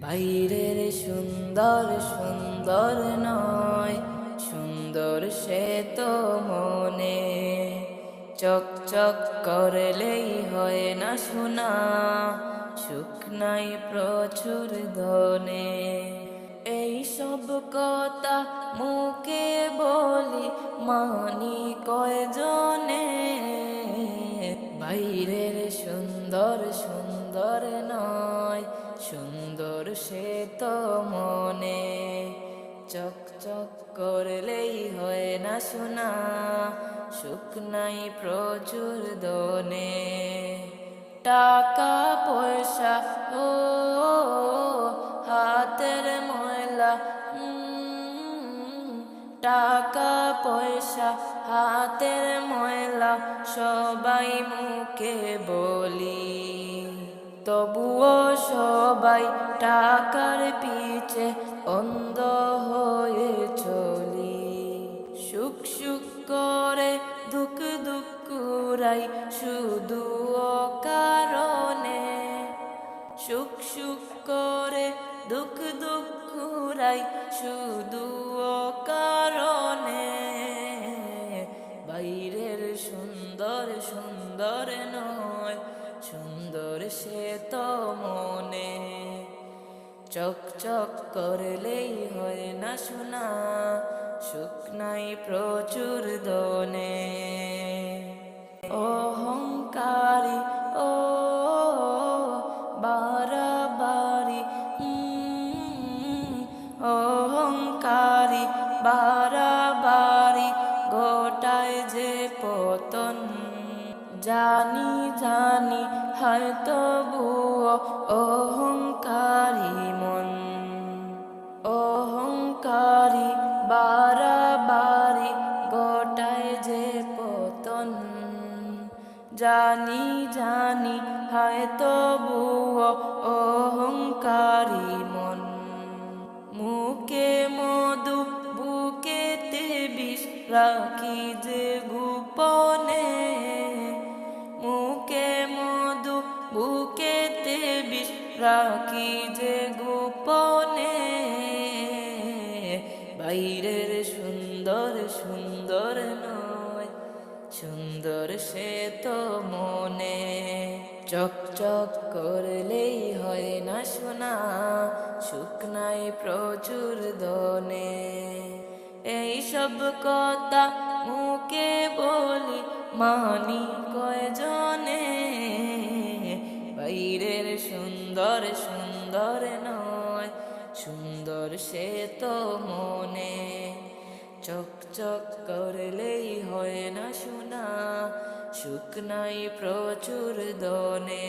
বাইরের সুন্দর সুন্দর নয়, সুন্দর সে তো মনে। চক চক করলেই হয় না শোনা শুকনাই প্রচুর ধনে। এই সব কথা মুখে বলি মানি কয়জনে? বাইরের সুন্দর সুন্দর নয় সুন্দর সে তো মনে। চক চক করলেই হয় না শোনা শুকনাই প্রচুর দনে। টাকা, পয়সা, ও, হাতের ময়লা টাকা, পয়সা, হাতের ময়লা, সবাই মুখে বলি। তবুও সবাই টাকার পিছে অন্ধ হয়ে চলি। সুখ সুখ করে, দুঃখ দুঃখ কুরাই শুধু কারণে সুখ সুখ করে, দুঃখ দুঃখ কুরাই শুধু কারণে বাইরের সুন্দর সুন্দর নয়, সুন্দর সে তো চক চক করলেই হয় না শোনা। শুকনাই প্রচুর দনে। অহংকারী, ও বারাবারি অহংকারী, বারাবারি, গোটায় যে পতন। জানি জানি হয়তো বুয়ো অহংকারী। জানি জানি হয়তো বুয়ো অহংকারী মন। মুখে মধু, বুকেতে বিষ, রাখি যে গোপনে। মুখে মধু, বুকেতে বিষ, রাখি যে গোপনে সুন্দর সে তো মনে। চক চক করলেই হয় না শোনা শুকনাই প্রচুর দনে এই সব কথা মুখে বলি মানি কয়জনে? বাইরের সুন্দর সুন্দর নয়, সুন্দর সে তো মনে। চক চক করলেই হয় না শোনা শুকনাই প্রচুর দনে।